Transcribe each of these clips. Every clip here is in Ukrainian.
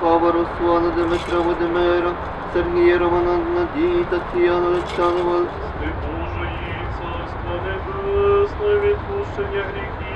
Пава Руслана, Дмитра Водимира, Сергія Романа, Надії, Тетяна, Олександрова, Ти Божої царства небесне, відпущення гріхів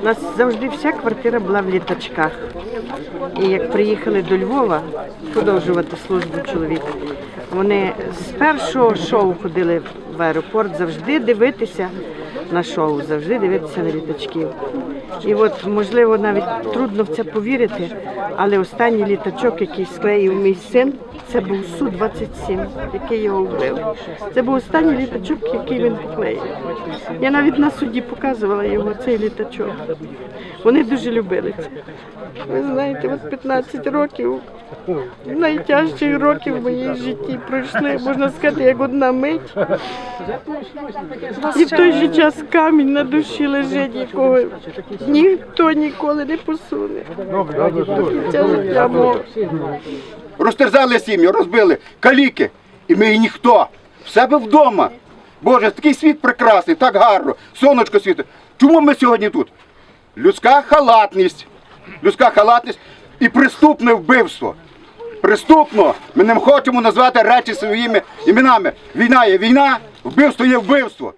У нас завжди вся квартира була в літачках. І як приїхали до Львова продовжувати службу чоловіка, вони з першого шоу ходили в аеропорт завжди дивитися на шоу, завжди дивитися на літачків. І от, можливо, навіть трудно в це повірити, але останній літачок, який склеїв мій син, це був Су-27, який його вбив. Це був останній літачок, який він поклеїв. Я навіть на суді показувала його цей літачок. Вони дуже любили це. Ви знаєте, от 15 років найтяжчих років в моїй житті пройшли, можна сказати, як одна мить. І в той же час камінь на душі лежить, якого ніхто ніколи не посуне. Кінця життя мого. розтерзали сім'ю, розбили каліки, і ми і ніхто в себе вдома. Боже, такий світ прекрасний, так гарно, сонечко світить. Чому ми сьогодні тут? Людська халатність, людська халатність і преступне вбивство. Преступно. Ми не хочемо назвати речі своїми іменами. Війна є війна, вбивство є вбивство.